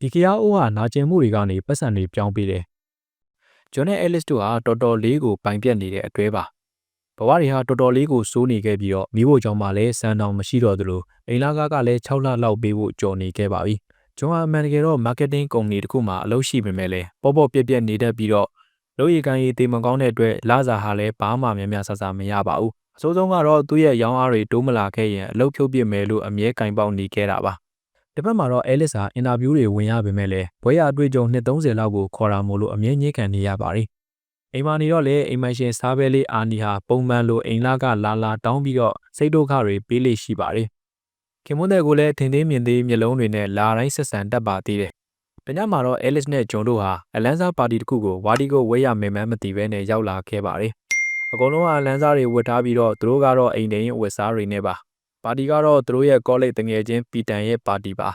ဒီခရီးအိုးဟာနာကျင်မှုတွေကနေပတ်စံတွေပြောင်းပေးတယ်ဂျွန်နဲ့အဲလစ်တို့ဟာတော်တော်လေးကိုပိုင်ပြတ်နေတဲ့အတွဲပါဘဝတွေဟာတော်တော်လေးကိုစိုးနေခဲ့ပြီးတော့မိဖို့ကြောင့်မှလည်းစံတောင်မရှိတော့သလိုအိမ်လာကားကလည်း6လလောက်ပေးဖို့ကြော်နေခဲ့ပါပြီဂျွန်ဟာအမှန်တကယ်တော့ marketing ကုမ္ပဏီတစ်ခုမှာအလုပ်ရှိပေမဲ့လည်းပေါ့ပေါ့ပြက်ပြက်နေတတ်ပြီးတော့လုပ်ရည်ကန်ရည်တေမကောင်းတဲ့အတွက်လစာဟာလည်းဘာမှများများဆဆမရပါဘူးအစိုးဆုံးကတော့သူ့ရဲ့ရောင်းအားတွေတိုးမလာခဲ့ရင်အလုပ်ဖြုတ်ပစ်မယ်လို့အမြဲကင်ပေါက်နေခဲ့တာပါ တစ်ဖက်မှာတော့အဲလစ်ဟာအင်တာဗျူးတွေဝင်ရပေမဲ့လည်းဘွဲရအတွေ့အကြုံနှစ်30လောက်ကိုခေါ်တာမို့လို့အမြဲညှိခံနေရပါတယ်အိမ်မာနေတော့လေအိမ်မရှင်စားပဲလေးအာနီဟာပုံမှန်လိုအိမ်လာကလာလာတောင်းပြီးတော့စိတ်ဒုက္ခတွေပေးလိရှိပါတယ်ခင်မွန်းတဲ့ကိုလည်းထင်သေးမြင်သေးမျက်လုံးတွေနဲ့လာတိုင်းဆက်ဆံတတ်ပါသေးတယ်တညမှာတော့အဲလစ်နဲ့ဂျွန်တို့ဟာအလန်ဆာပါတီတစ်ခုကိုဝါဒီကိုဝဲရမယ်မှန်းမသိဘဲနဲ့ရောက်လာခဲ့ပါတယ်အကုန်လုံးကအလန်ဆာတွေဝတ်ထားပြီးတော့သူတို့ကတော့အိမ်တိန်ဝတ်စားတွေနဲ့ပါ ပါတီကတော့သူတို့ရဲ့ကောလိပ်တငယ်ချင်းပီတန်ရဲ့ပါတီပါ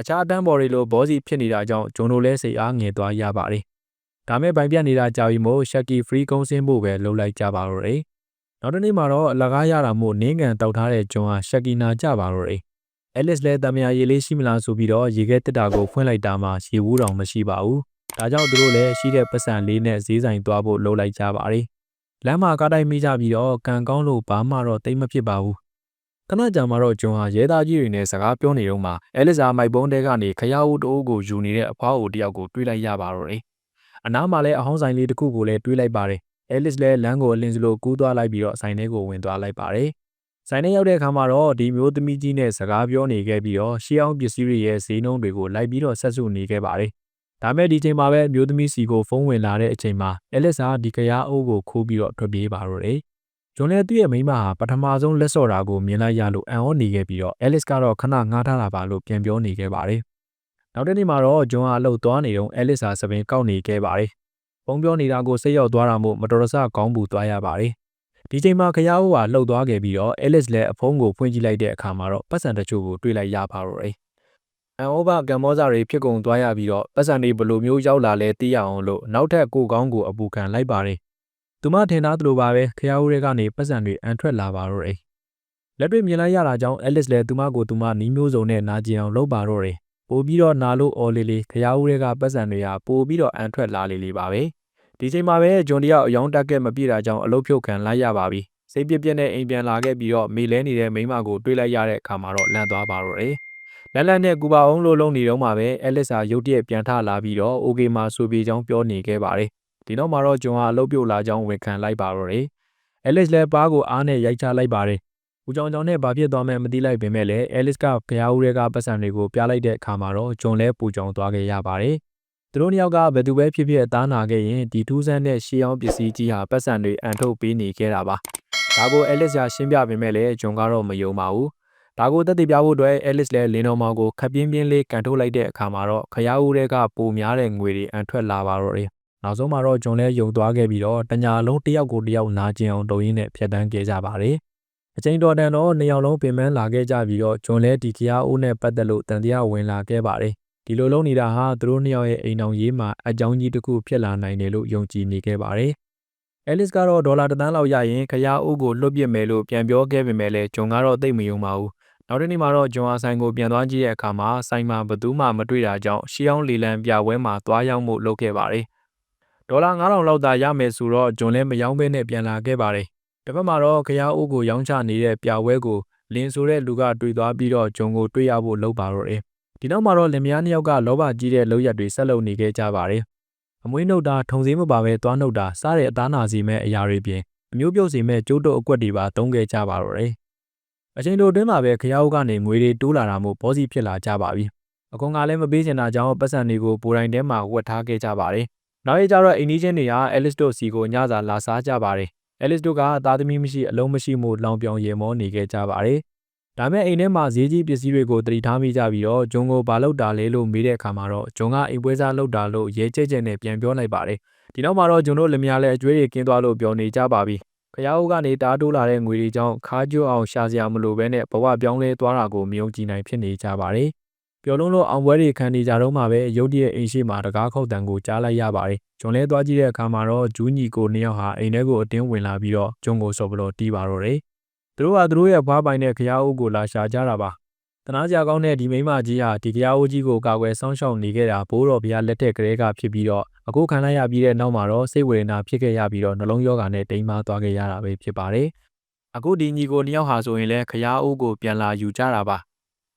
အခြားအတန်းပေါ်တွေလိုဘောစီဖြစ်နေတာကြောင့်ဂျွန်တို့လည်းစိတ်အားငယ်သွားရပါတယ်ဒါမဲ့ပိုင်ပြတ်နေတာကြာပြီမို့ရှက်ကီဖရီကုန်းစင်းဖို့ပဲလှုပ်လိုက်ကြပါတော့တယ်နောက်တစ်နေ့မှာတော့အလကားရတာမို့နင်းကန်တောက်ထားတဲ့ဂျွန်ဟာရှက်ကီနာကြပါတော့တယ်အဲလစ်လည်းတမယာရေလေးရှိမလားဆိုပြီးတော့ရေခဲတက်တာကိုဖွင့်လိုက်တာမှရေဘူးတောင်မရှိပါဘူးဒါကြောင့်သူတို့လည်းရှိတဲ့ပတ်စံလေးနဲ့ဈေးဆိုင်သွားဖို့လှုပ်လိုက်ကြပါတယ်လမ်းမှာကားတိုင်းမိကြပြီးတော့ကံကောင်းလို့ဘာမှတော့တိတ်မဖြစ်ပါဘူး ခဏကြာမှတော့ဂျွန်ဟာရဲသားကြီးတွေနဲ့စကားပြောနေတော့မှအဲလစ်စာမိုက်ပုံးတဲကနေခရအုပ်တိုးကိုယူနေတဲ့အဖွားအိုတယောက်ကိုတွေးလိုက်ရပါတော့တယ်။အနားမှာလည်းအဟောင်းဆိုင်လေးတစ်ခုကိုလည်းတွေးလိုက်ပါတယ်။အဲလစ်လည်းလမ်းကိုအလင်းစလိုကူးသွားလိုက်ပြီးတော့ဆိုင်ထဲကိုဝင်သွားလိုက်ပါတယ်။ဆိုင်ထဲရောက်တဲ့အခါမှာတော့ဒီမျိုးသမီးကြီးနဲ့စကားပြောနေခဲ့ပြီးတော့ရှေးအောင်ပစ္စည်းတွေရဲ့ဈေးနှုန်းတွေကိုလိုက်ပြီးတော့ဆက်စုနေခဲ့ပါတယ်။ဒါမဲ့ဒီချိန်မှာပဲမျိုးသမီးစီကိုဖုန်းဝင်လာတဲ့အချိန်မှာအဲလစ်စာဒီကရားအိုးကိုခိုးပြီးတော့ထွက်ပြေးပါတော့တယ်။ ဂျွန်လည်းသူ့ရဲ့မိန်းမဟာပထမဆုံးလက်စော့တာကိုမြင်လိုက်ရလို့အံ့ဩနေခဲ့ပြီးတော့အဲလစ်ကတော့ခဏငားထားတာပါလို့ပြန်ပြောနေခဲ့ပါတယ်။နောက်တစ်နေ့မှာတော့ဂျွန်ဟာအလုပ်သွားနေတော့အဲလစ်ဟာစပင်ကောက်နေခဲ့ပါတယ်။ပုံပြောနေတာကိုစိတ်ရောက်သွားတာမို့မတော်တဆကောင်းပူသွားရပါတယ်။ဒီချိန်မှာခရီးဦးဟာလှုပ်သွားခဲ့ပြီးတော့အဲလစ်လည်းအဖုံးကိုဖွင့်ကြည့်လိုက်တဲ့အခါမှာတော့ပတ်စံတချို့ကိုတွေ့လိုက်ရပါတော့တယ်။အန်အိုဘာကမ္ဘောဇာတွေဖြစ်ကုန်သွားရပြီးတော့ပတ်စံတွေဘလိုမျိုးရောက်လာလဲသိရအောင်လို့နောက်ထပ်ကိုကောင်းကိုအပူခံလိုက်ပါတယ် သူမထင်သားသလိုပါပဲခရီးဦးတွေကနေပတ်စံတွေအန်ထွက်လာပါတော့တယ်လက်တွေ့မြင်လိုက်ရတာကြောင့်အဲလစ်လည်းသူမကိုသူမနီးမျိုးစုံနဲ့နာကျင်အောင်လုပ်ပါတော့တယ်ပို့ပြီးတော့နာလို့အော်လေးလေးခရီးဦးတွေကပတ်စံတွေဟာပို့ပြီးတော့အန်ထွက်လာလေးလေးပါပဲဒီချိန်မှာပဲဂျွန်တယောက်အယောင်တက်ကက်မပြည့်တာကြောင့်အလုတ်ဖြုတ်ခံလိုက်ရပါပြီစိတ်ပြက်ပြက်နဲ့အိမ်ပြန်လာခဲ့ပြီးတော့မေလဲနေတဲ့မိန်းမကိုတွေးလိုက်ရတဲ့အခါမှာတော့လန့်သွားပါတော့တယ်လန်လန်နဲ့ကူပါအောင်လို့လုံးနေတော့မှပဲအဲလစ်စာရုတ်တရက်ပြန်ထလာပြီးတော့အိုကေမှာဆိုပြေချောင်းပြောနေခဲ့ပါတယ် ဒီနောက်မှာတော့ဂျွန်ဟာအလုပ်ပြုတ်လာကြောင်းဝန်ခံလိုက်ပါတော့တယ်။အဲလစ်လည်းပါးကိုအားနဲ့ရိုက်ချလိုက်ပါတယ်။ဦးကြောင်ကြောင်နဲ့ဘာဖြစ်သွားမှန်းမသိလိုက်ပေမဲ့လည်းအဲလစ်ကဖျားဦးတွေကပတ်စံတွေကိုပြလိုက်တဲ့အခါမှာတော့ဂျွန်လည်းပူကြောင်သွားခဲ့ရပါတယ်။သူတို့နှစ်ယောက်ကဘယ်သူပဲဖြစ်ဖြစ်အသားနာခဲ့ရင်ဒီထူးဆန်းတဲ့ရှေးအောင်ပစ္စည်းကြီးဟာပတ်စံတွေအန်ထုတ်ပေးနေခဲ့တာပါ။ဒါကိုအဲလစ်ကရှင်းပြပေမဲ့လည်းဂျွန်ကတော့မယုံပါဘူး။ဒါကိုတက်တည်ပြဖို့အတွက်အဲလစ်လည်းလင်းတော်မောင်ကိုခပ်ပြင်းပြင်းလေးကန်ထုတ်လိုက်တဲ့အခါမှာတော့ခရီးဦးတွေကပိုများတဲ့ငွေတွေအန်ထွက်လာပါတော့တယ် နောက်ဆုံးမှာတော့ဂျွန်လဲယုံသွားခဲ့ပြီးတော့တညာလုံးတယောက်ကိုတယောက်နာကျင်အောင်တုံရင်းနဲ့ဖျက်တမ်းခဲ့ကြပါတယ်။အချိန်တော်တန်တော့နှစ်ယောက်လုံးပင်ပန်းလာခဲ့ကြပြီးတော့ဂျွန်လဲဒီကရားအိုးနဲ့ပတ်သက်လို့တန်တရားဝင်လာခဲ့ပါတယ်။ဒီလိုလုံးနေတာဟာသူတို့နှစ်ယောက်ရဲ့အိမ်အောင်ရေးမှာအကြောင်းကြီးတစ်ခုဖြစ်လာနိုင်တယ်လို့ယုံကြည်နေခဲ့ပါတယ်။အဲလစ်ကတော့ဒေါ်လာတသန်းလောက်ရရင်ခရားအိုးကိုလွတ်ပစ်မယ်လို့ပြန်ပြောခဲ့ပေမဲ့လည်းဂျွန်ကတော့သိမယုံပါဘူး။နောက်တစ်နေ့မှာတော့ဂျွန်ဟာဆိုင်ကိုပြန်သွားကြည့်တဲ့အခါမှာဆိုင်မှာဘသူမှမတွေ့တာကြောင့်ရှီအောင်လီလန်ပြပွဲမှာသွားရောက်မှုလုပ်ခဲ့ပါတယ်။ ဒေါ်လာ9000လောက်သာရမယ်ဆိုတော့ဂျွန်လည်းမယောင်းဘဲနဲ့ပြန်လာခဲ့ပါတယ်။တစ်ဖက်မှာတော့ခရားအိုးကိုရောင်းချနေတဲ့ပြဝဲကိုလင်းဆိုတဲ့လူကတွေ့သွားပြီးတော့ဂျွန်ကိုတွေ့ရဖို့လုပ်ပါတော့တယ်။ဒီနောက်မှာတော့လင်မယားနှစ်ယောက်ကလောဘကြီးတဲ့လောက်ရက်တွေဆက်လုပ်နေခဲ့ကြပါတယ်။အမွေးနှုတ်တာထုံစည်းမပါပဲသွားနှုတ်တာစားတဲ့အသားနာစီမဲ့အရာတွေပြင်အမျိုးပြုတ်စီမဲ့ကျိုးတုပ်အကွက်တွေပါသုံးခဲ့ကြပါတော့တယ်။အချိန်တိုအတွင်းမှာပဲခရားအိုးကနေငွေတွေတိုးလာတာမို့ဘောစီဖြစ်လာကြပါပြီ။အကွန်ကလည်းမပေးချင်တာကြောင့်ပတ်စံတွေကိုပိုတိုင်းထဲမှာဝတ်ထားခဲ့ကြပါတယ်။ နောက်ရကြတော့အိမ်နီးချင်းတွေဟာအဲလစ်တို့စီကိုညစာလာစားကြပါတယ်။အဲလစ်တို့ကသားသမီးမရှိအလုံးမရှိမှုလောင်ပြောင်ရေမောနေခဲ့ကြပါတယ်။ဒါမဲ့အိမ်ထဲမှာဈေးကြီးပစ္စည်းတွေကိုတတိထားမိကြပြီးတော့ဂျုံကိုဘာလုပ်တာလဲလို့မေးတဲ့အခါမှာတော့ဂျုံကအိမ်ပွဲစားလုပ်တာလို့ရဲကျဲကျဲနဲ့ပြန်ပြောလိုက်ပါတယ်။ဒီနောက်မှာတော့ဂျုံတို့လက်မယားလည်းအကျွေးတွေကင်းသွားလို့ပြောနေကြပါပြီ။ခရီးဦးကနေတားတိုးလာတဲ့ငွေတွေကြောင့်ခါးကျိုးအောင်ရှာစရာမလိုဘဲနဲ့ဘဝပြောင်းလဲသွားတာကိုမယုံကြည်နိုင်ဖြစ်နေကြပါတယ်။ ပျော်လုံးလို့အောင်ပွဲတွေခံနေကြတော့မှပဲရုတ်တရက်အိမ်ရှိမှာတကားခုတ်တန်ကိုကြားလိုက်ရပါတယ်။ဂျွန်လဲသွားကြည့်တဲ့အခါမှာတော့ဂျူးညီကိုနှစ်ယောက်ဟာအိမ်ထဲကိုအတင်းဝင်လာပြီးတော့ဂျွန်ကိုစော်ဘလို့တီးပါတော့တယ်။သူတို့ကသူတို့ရဲ့ဘွားပိုင်တဲ့ခရားအုပ်ကိုလာရှာကြတာပါ။တနာစရာကောင်းတဲ့ဒီမိန်းမကြီးဟာဒီတရားဦးကြီးကိုကာကွယ်ဆောင်ရှောက်နေခဲ့တာဘိုးတော်ဘုရားလက်ထက်ကလေးကဖြစ်ပြီးတော့အခုခံလိုက်ရပြီးတဲ့နောက်မှာတော့စိတ်ဝေဒနာဖြစ်ခဲ့ရပြီးတော့နှလုံးရောဂါနဲ့တိမ်မာသွားခဲ့ရတာပဲဖြစ်ပါတယ်။အခုဒီညီကိုနှစ်ယောက်ဟာဆိုရင်လည်းခရားဦးကိုပြန်လာယူကြတာပါ။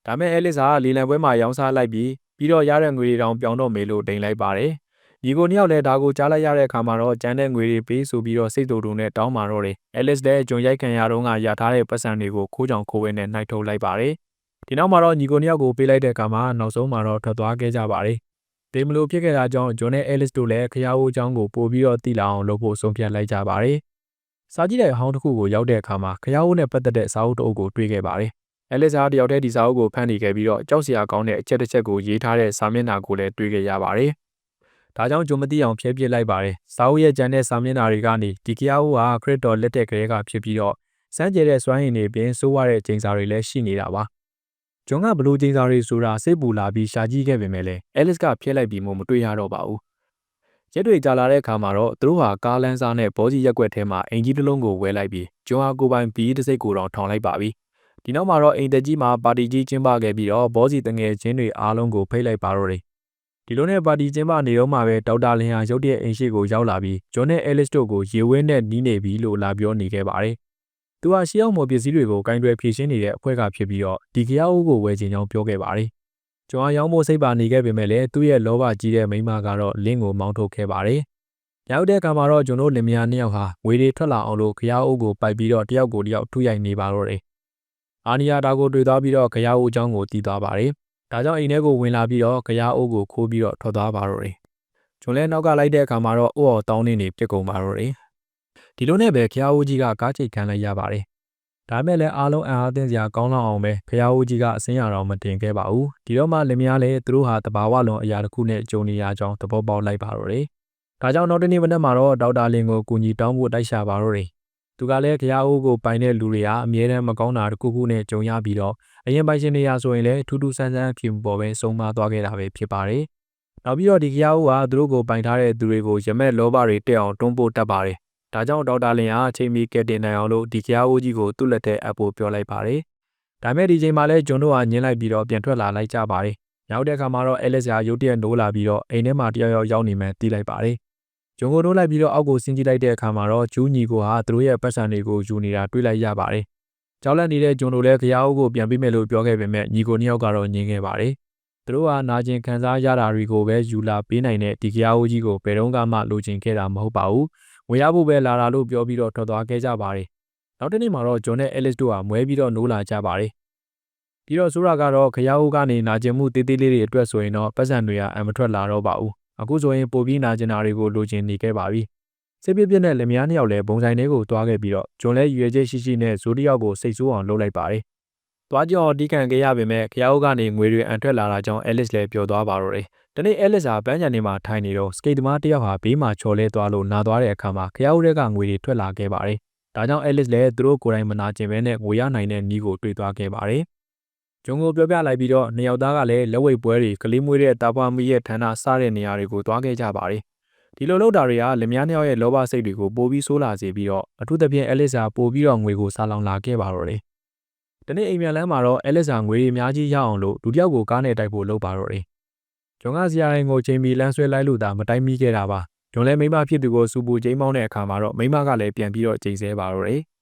ဒါမဲ့အဲလစ်စာကလီလံပွဲမှာရောင်းစားလိုက်ပြီးပြီးတော့ရတဲ့ငွေတွေတောင်ပြောင်းတော့မေလို့တိမ်လိုက်ပါတယ်။ညီကိုနှစ်ယောက်လည်းဒါကိုကြားလိုက်ရတဲ့အခါမှာတော့ကျန်တဲ့ငွေတွေပေးဆိုပြီးတော့စိတ်တူတူနဲ့တောင်းပါတော့တယ်။အဲလစ်လည်းဂျွန်ရိုက်ခံရတော့ကရထားတဲ့ပတ်စံတွေကိုခိုးကြောင်ခိုးဝဲနဲ့နှိုက်ထုတ်လိုက်ပါတယ်။ဒီနောက်မှာတော့ညီကိုနှစ်ယောက်ကိုပေးလိုက်တဲ့အခါမှာနောက်ဆုံးမှာတော့ထွက်သွားခဲ့ကြပါတယ်။တေမလို့ဖြစ်ခဲ့တာကြောင့်ဂျွန်နဲ့အဲလစ်တို့လည်းခရားဦးအကြောင်းကိုပို့ပြီးတော့တည်လာအောင်လုပ်ဖို့ဆုံးဖြတ်လိုက်ကြပါတယ်။စာကြည့်တဲ့အဟောင်းတစ်ခုကိုရောက်တဲ့အခါမှာခရားဦးနဲ့ပတ်သက်တဲ့စာအုပ်တစ်အုပ်ကိုတွေ့ခဲ့ပါတယ်။ အဲလစ်စာတယောက်တည်းဒီစာအုပ်ကိုဖန်တီးခဲ့ပြီးတော့ကြောက်စရာကောင်းတဲ့အချက်တစ်ချက်ကိုရေးထားတဲ့စာမျက်နှာကိုလည်းတွေ့ခဲ့ရပါတယ်။ဒါကြောင့်ဂျွန်မသိအောင်ဖျက်ပစ်လိုက်ပါတယ်။စာအုပ်ရဲ့ကျန်တဲ့စာမျက်နှာတွေကနေဒီခရားဦးဟာခရစ်တော်လက်ထက်ကလေးကဖြစ်ပြီးတော့စမ်းကြဲတဲ့စွမ်းရည်တွေပြင်စိုးရတဲ့ချိန်စာတွေလည်းရှိနေတာပါ။ဂျွန်ကဘလို့ချိန်စာတွေဆိုတာစိတ်ပူလာပြီးရှာကြည့်ခဲ့ပေမဲ့လည်းအဲလစ်ကဖျက်လိုက်ပြီးမှမတွေ့ရတော့ပါဘူး။ရက်တွေကြာလာတဲ့အခါမှာတော့သူတို့ဟာကားလန်းစားနဲ့ဘောကြီးရက်ွက်ထဲမှာအင်ကြီးတစ်လုံးကိုဝဲလိုက်ပြီးဂျွန်ဟာကိုပိုင်ဘီးတစ်စိတ်ကိုတောင်ထောင်လိုက်ပါပြီ။ ဒီနောက်မှာတော့အိမ်တက်ကြီးမှာပါတီကြီးကျင်းပခဲ့ပြီးတော့ဘောစီတငယ်ချင်းတွေအားလုံးကိုဖိတ်လိုက်ပါတော့တယ်။ဒီလိုနဲ့ပါတီကျင်းပနေတော့မှပဲဒေါက်တာလင်ဟာရုတ်တရက်အိမ်ရှိကိုရောက်လာပြီးဂျွန်နဲ့အဲလစ်တို့ကိုရေဝင်းနဲ့နီးနေပြီလို့လာပြောနေခဲ့ပါတယ်။သူဟာရှေးအောင်မော်ပစ္စည်းတွေကိုကင်တွယ်ဖြည့်ရှင်းနေတဲ့အဖွဲ့ကဖြစ်ပြီးတော့ဒီကြောက်ကိုဝယ်ချင်ကြောင်းပြောခဲ့ပါတယ်။ဂျွန်ဟာရောင်းဖို့စိတ်ပါနေခဲ့ပေမဲ့လည်းသူ့ရဲ့လောဘကြီးတဲ့မိန်းမကတော့လင်းကိုမောင်းထုတ်ခဲ့ပါတယ်။ရောက်တဲ့အခါမှာတော့ကျွန်တော်လင်မယားနှစ်ယောက်ဟာငွေတွေထွက်လာအောင်လို့ခရားအုပ်ကိုပိုက်ပြီးတော့တယောက်ကိုတယောက်ထုရိုက်နေပါတော့တယ်။ အာနီယာဒါကိုတွေ့သွားပြီးတော့ခရားအုပ်အကြောင်းကိုတည်သွားပါတယ်။ဒါကြောင့်အိမ်ထဲကိုဝင်လာပြီးတော့ခရားအုပ်ကိုခိုးပြီးတော့ထွက်သွားပါတော့တယ်။ကျွန်လဲနောက်ကလိုက်တဲ့အခါမှာတော့အိုးတော်တောင်းနေနေပြစ်ကုန်ပါတော့တယ်။ဒီလိုနဲ့ပဲခရားအုပ်ကြီးကကားချိတ်ခံလိုက်ရပါတယ်။ဒါမဲ့လည်းအားလုံးအံ့အားသင့်စရာကောင်းလောက်အောင်ပဲဖျားဦးကြီးကအစင်းရတော်မတင်ခဲ့ပါဘူးဒီတော့မှလင်မယားလည်းသူတို့ဟာတဘာဝလွန်အရာတစ်ခုနဲ့ကြုံနေရကြောင်းသဘောပေါက်လိုက်ပါတော့တယ်ဒါကြောင့်နောက်တနေ့မနက်မှာတော့ဒေါက်တာလင်ကိုကူညီတောင်းဖို့တိုက်ရှာပါတော့တယ် သူကလည်းဖျားဦးကိုပိုင်တဲ့လူတွေဟာအမြဲတမ်းမကောင်းတာတစ်ခုခုနဲ့ကြုံရပြီးတော့အရင်ပိုင်ရှင်တွေရာဆိုရင်လည်းထူးထူးဆန်းဆန်းအဖြစ်ပေါ်ပဲဆုံးမသွားခဲ့တာပဲဖြစ်ပါတယ်နောက်ပြီးတော့ဒီဖျားဦးဟာသူတို့ကိုပိုင်ထားတဲ့သူတွေကိုရမက်လောဘတွေတက်အောင်တွန်းပို့တတ်ပါတယ်ဒါကြောင့်ဒေါက်တာလင်ဟာအချိန်မီကယ်တင်နိုင်အောင်လို့ဒီဖျားဦးကြီးကိုသူ့လက်ထဲအပ်ဖို့ပြောလိုက်ပါတယ်ဒါမဲ့ဒီချိန်မှာလဲဂျွန်တို့ကညင်းလိုက်ပြီးတော့ပြန်ထွက်လာလိုက်ကြပါတယ်ရောက်တဲ့အခါမှာတော့အဲလက်စ်ရာရုတ်တရက်နိုးလာပြီးတော့အိမ်ထဲမှာတယောက်ယောက်ရောက်နေမှတီးလိုက်ပါတယ် ဂျွန်ကိုနိုးလိုက်ပြီးတော့အောက်ကိုဆင်းကြည့်လိုက်တဲ့အခါမှာတော့ဂျူးညီကိုဟာသူတို့ရဲ့ပတ်စံတွေကိုယူနေတာတွေ့လိုက်ရပါတယ်ကြောက်လန့်နေတဲ့ဂျွန်တို့လည်းခရားအုပ်ကိုပြန်ပေးမယ်လို့ပြောခဲ့ပေမဲ့ညီကိုနှစ်ယောက်ကတော့ညင်းခဲ့ပါတယ်သူတို့ဟာနာကျင်ခံစားရတာတွေကိုပဲယူလာပေးနိုင်တဲ့ဒီခရားအုပ်ကြီးကိုဘယ်တော့မှလိုချင်ခဲ့တာမဟုတ်ပါဘူးငွေရဖို့ပဲလာတာလို့ပြောပြီးတော့ထွက်သွားခဲ့ကြပါတယ်နောက်တစ်နေ့မှာတော့ဂျွန်နဲ့အဲလစ်တို့ဟာမွဲပြီးတော့နိုးလာကြပါတယ်ပြီးတော့ဆိုရာကတော့ခရားအုပ်ကနေနာကျင်မှုတေးသေးလေးတွေအတွက်ဆိုရင်တော့ပတ်စံတွေကအမထွက်လာတော့ပါဘူး အခုဆိုရင်ပိုပြီးနာကျင်တာတွေကိုလိုချင်နေခဲ့ပါပြီစိတ်ပြပြနဲ့လင်မယားနှစ်ယောက်လည်းဘုံဆိုင်တွေကိုတွားခဲ့ပြီးတော့ဂျွန်လည်းရွေချက်ရှိရှိနဲ့ဇိုးတယောက်ကိုစိတ်ဆိုးအောင်လုပ်လိုက်ပါတယ်တွားကြော်တီးခံခဲ့ရပေမဲ့ခရားအုပ်ကနေငွေတွေအန်ထွက်လာတာကြောင့်အဲလစ်လည်းပျော်သွားပါတော့တယ်တနေ့အဲလစ်ဟာပန်းချန်နေမှာထိုင်နေတော့စကိတ်သမားတစ်ယောက်ဟာဘေးမှာချော်လဲသွားလို့နာသွားတဲ့အခါမှာခရားဦးတဲ့ကငွေတွေထွက်လာခဲ့ပါတယ်။ဒါကြောင့်အဲလစ်လည်းသူတို့ကိုယ်တိုင်မနာကျင်ဘဲနဲ့ငွေရနိုင်တဲ့နီးကိုတွေ့သွားခဲ့ပါတယ်။ ဂျုံကိုပြောပြလိုက်ပြီးတော့နှစ်ယောက်သားကလည်းလက်ဝိတ်ပွဲတွေကလေးမွေးတဲ့တာပွားမီရဲ့ဌာနစားတဲ့နေရာတွေကိုသွားခဲ့ကြပါတယ်။ဒီလိုလုပ်တာတွေကလင်မယားနှစ်ယောက်ရဲ့လောဘစိတ်တွေကိုပိုပြီးဆိုးလာစေပြီးတော့အထူးသဖြင့်အဲလစ်ဟာပိုပြီးတော့ငွေကိုစားလောင်လာခဲ့ပါတော့တယ်။ဒီနေ့အိမ်မြန်လမ်းမှာတော့အဲလစ်ဟာငွေတွေအများကြီးရအောင်လို့ဒုတိယကိုကားနဲ့တိုက်ဖို့လုပ်ပါတော့တယ်ဂျွန်ကဇီယာရင်ကိုချိန်ပြီးလမ်းဆွဲလိုက်လို့သာမတိုင်းမိခဲ့တာပါဂျွန်လည်းမိမဖြစ်သူကိုစူပူချိန်မောင်းတဲ့အခါမှာတော့မိမကလည်းပြန်ပြီးတော့ချိန်ဆဲပါတော့တယ်။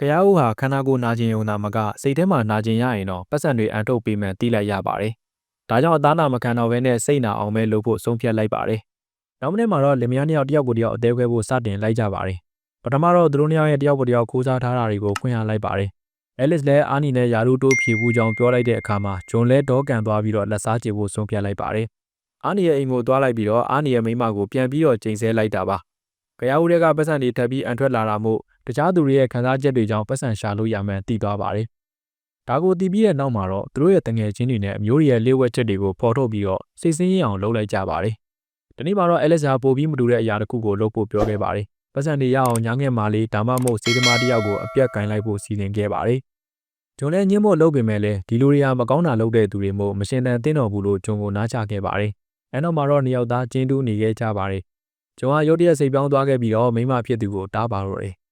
ကြားဦးဟာခန္ဓာကိုယ်နာကျင်ုံသာမကစိတ်ထဲမှာနာကျင်ရရင်တော့ပတ်စံတွေအန်ထုတ်ပေးမှတီးလိုက်ရပါတယ်။ဒါကြောင့်အသားနာမခံတော့ဘဲနဲ့စိတ်နာအောင်ပဲလုပ်ဖို့ဆုံးဖြတ်လိုက်ပါတယ်။နောက်မနေ့မှာတော့လင်မယားနှစ်ယောက်တယောက်ကိုတယောက်အသေးခွဲဖို့စတင်လိုက်ကြပါတယ်။ပထမတော့သူတို့နှစ်ယောက်ရဲ့တယောက်ကိုတယောက်ခိုးစားထားတာတွေကိုဖွင့်ရလိုက်ပါတယ်အဲလစ်လည်းအာနီနဲ့ယာရူတိုးဖြေဘူးကြောင်ပြောလိုက်တဲ့အခါမှာဂျွန်လဲဒေါကန်သွားပြီးတော့လက်စားချေဖို့ဆုံးဖြတ်လိုက်ပါတယ်။အာနီရဲ့အိမ်ကိုသွားလိုက်ပြီးတော့အာနီရဲ့မိမကိုပြန်ပြီးတော့ချိန်ဆဲလိုက်တာပါ။ကြရဦးတွေကပတ်စံတွေထပ်ပြီးအန်ထွက်လာတာမို့ တခြားသူတွေရဲ့ခံစားချက်တွေကြောင့်ပတ်စံရှာလို့ရမှန်းသိသွားပါတယ်။ဒါကိုသိပြီးတဲ့နောက်မှာတော့သူတို့ရဲ့တငယ်ချင်းတွေနဲ့အမျိုးတွေရဲ့လေးဝက်ချက်တွေကိုဖော်ထုတ်ပြီးတော့စိတ်ဆင်းရဲအောင်လုပ်လိုက်ကြပါတယ်။ဒီနေ့မှာတော့အဲလက်စာပို့ပြီးမတူတဲ့အရာတစ်ခုကိုလုပ်ဖို့ပြောခဲ့ပါတယ်။ပတ်စံတွေရအောင်ညာငက်မာလေးဒါမှမဟုတ်စေးသမားတယောက်ကိုအပြက်ကင်လိုက်ဖို့စီစဉ်ခဲ့ပါတယ်ဂျွန်လည်းညင်းဖို့လုပ်ပေမဲ့လည်းဒီလိုတွေဟာမကောင်းတာလုပ်တဲ့သူတွေမို့မရှင်တန်သင့်တော်ဘူးလို့ဂျွန်ကိုနားချခဲ့ပါတယ်။အဲနောက်မှာတော့နှစ်ယောက်သားကျင်းတူးနေခဲ့ကြပါတယ်။ဂျွန်ဟာရုတ်တရက်စိတ်ပြောင်းသွားခဲ့ပြီးတော့မိမဖြစ်သူကိုတားပါတော့တယ်။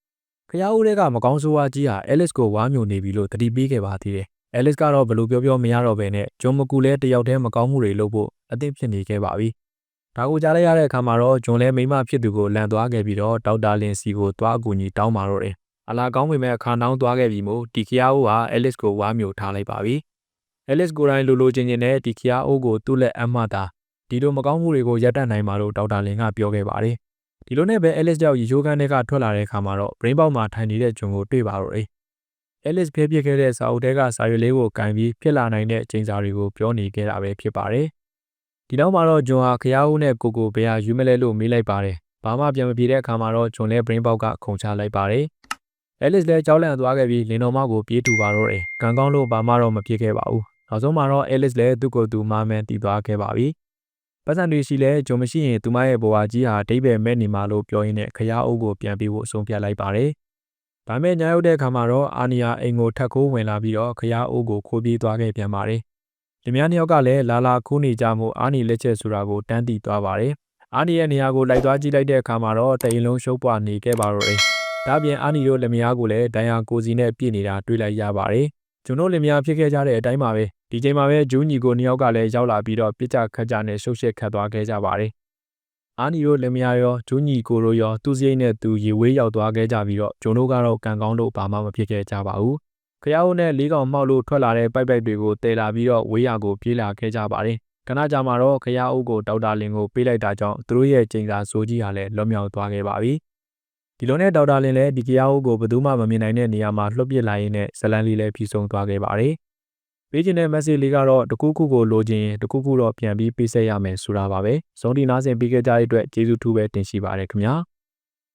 ခရားဦးတွေကမကောင်းဆိုးဝါးကြီးဟာအဲလစ်ကိုဝါမျိုးနေပြီလို့တတိပေးခဲ့ပါသေးတယ်။အဲလစ်ကတော့ဘယ်လိုပြောပြောမရတော့ဘဲနဲ့ဂျွန်မကူလည်းတယောက်တည်းမကောင်းမှုတွေလုပ်ဖို့အသင့်ဖြစ်နေခဲ့ပါပြီ။ဒါကိုကြားလိုက်ရတဲ့အခါမှာတော့ဂျွန်လည်းမိမဖြစ်သူကိုလန်သွားခဲ့ပြီးတော့ဒေါက်တာလင်စီကိုသွားအကူအညီတောင်းပါတော့တယ်။အလာကောင်းပေမဲ့အခါနှောင်းသွားခဲ့ပြီမို့ဒီခီယာအိုဟာအဲလစ်ကိုဝါမျိုးထားလိုက်ပါပြီ။အဲလစ်ကိုယ်တိုင်လိုလိုချင်းချင်းနဲ့ဒီခီယာအိုကိုသူ့လက်အမှတ်တာဒီလိုမကောင်းမှုတွေကိုရပ်တန့်နိုင်မှာလို့ဒေါက်တာလင်ကပြောခဲ့ပါတယ်။ ဒီလိုနဲ့ပဲအဲလစ်ကြောင့်ရေချိုးခန်းထဲကထွက်လာတဲ့အခါမှာတော့ brain box မှာထိုင်နေတဲ့ဂျွန်ကိုတွေ့ပါတော့တယ်။ Alice ဖျက်ပစ်ခဲ့တဲ့စာအုပ်ထဲကစာရွက်လေးကိုကင်ပြီးဖြစ်လာနိုင်တဲ့အချိန်စာတွေကိုပြောနေခဲ့တာပဲဖြစ်ပါတယ်။ဒီနောက်မှာတော့ဂျွန်ဟာခရားဦးနဲ့ကိုကိုဘယ်ဟာယူမလဲလို့မေးလိုက်ပါတယ်။ဘာမှပြန်မပြေတဲ့အခါမှာတော့ဂျွန်လည်း brain box ကခုန်ချလိုက်ပါတယ်။ Alice လည်းကြောက်လန့်သွားခဲ့ပြီးလင်တော်မကိုပြေးတူပါတော့တယ်။ကံကောင်းလို့ဘာမှတော့မဖြစ်ခဲ့ပါဘူး။နောက်ဆုံးမှာတော့ Alice လည်းသူ့ကိုယ်သူမာမန်တည်သွားခဲ့ပါပြီ။ ပတ်စံတွေရှိလဲဂျုံမရှိရင်သူမရဲ့ဘဝကြီးဟာအတိတ်ပဲမဲ့နေမှာလို့ပြောရင်းနဲ့ခရားအုပ်ကိုပြန်ပြီးဖို့အဆုံးဖြတ်လိုက်ပါတယ်။ဒါမဲ့ညာရောက်တဲ့အခါမှာတော့အာနီယာအိမ်ကိုထပ်ခိုးဝင်လာပြီးတော့ခရားအုပ်ကိုခိုးပြေးသွားခဲ့ပြန်ပါတယ်။လင်မယားနှစ်ယောက်ကလည်းလာလာခိုးနေကြမှုအာနီလက်ချက်ဆိုတာကိုတန်းတီသွားပါတယ်။အာနီရဲ့နေရာကိုလိုက်သွားကြည့်လိုက်တဲ့အခါမှာတော့တအိမ်လုံးရှုပ်ပွားနေခဲ့ပါတော့တယ်။ဒါပြင်အာနီတို့လင်မယားကိုလည်းဒိုင်ယာကိုစီနဲ့ပြည့်နေတာတွေ့လိုက်ရပါတယ်။ကျွန်တော်လင်မယားဖြစ်ခဲ့ကြတဲ့အတိုင်းပါပဲ။ ဒီချိန်မှာပဲဂျူးညီကိုနှစ်ယောက်ကလည်းရောက်လာပြီးတော့ပြစ်ကြခတ်ကြနဲ့ရှုပ်ရှက်ခတ်သွားခဲ့ကြပါတယ်။အာနီတို့လင်မယားရောဂျူးညီကိုတို့ရောသူ့စရိတ်နဲ့သူရေဝေးရောက်သွားခဲ့ကြပြီးတော့ဂျုံတို့ကတော့ကံကောင်းလို့ဘာမှမဖြစ်ခဲ့ကြပါဘူး။ခရအောင်နဲ့လေးကောင်မှောက်လို့ထွက်လာတဲ့ပိုက်ပိုက်တွေကိုတည်လာပြီးတော့ဝေးရကိုပြေးလာခဲ့ကြပါတယ်။ခဏကြာမှတော့ခရအုပ်ကိုဒေါက်တာလင်ကိုပေးလိုက်တာကြောင့်သူတို့ရဲ့ချိန်စာစိုးကြီးဟာလည်းလွတ်မြောက်သွားခဲ့ပါပြီ။ဒီလိုနဲ့ဒေါက်တာလင်လည်းဒီကရားအုပ်ကိုဘယ်သူမှမမြင်နိုင်တဲ့နေရာမှာလွှတ်ပစ်လိုက်ရင်းနဲ့ဇလန်လီလည်းဖြီးဆုံးသွားခဲ့ပါတယ်။ ပေးခြင်းတဲ့ message လေးကတော့တကူးခုကိုလိုချင်တကူးခုတော့ပြန်ပြီးပေးဆက်ရမယ်ဆိုတာပါပဲ။ဇုံဒီနားဆင်ပေးခဲ့ကြတဲ့အတွက်ကျေးဇူးထူးပဲတင်ရှိပါတယ်ခင်ဗျာ။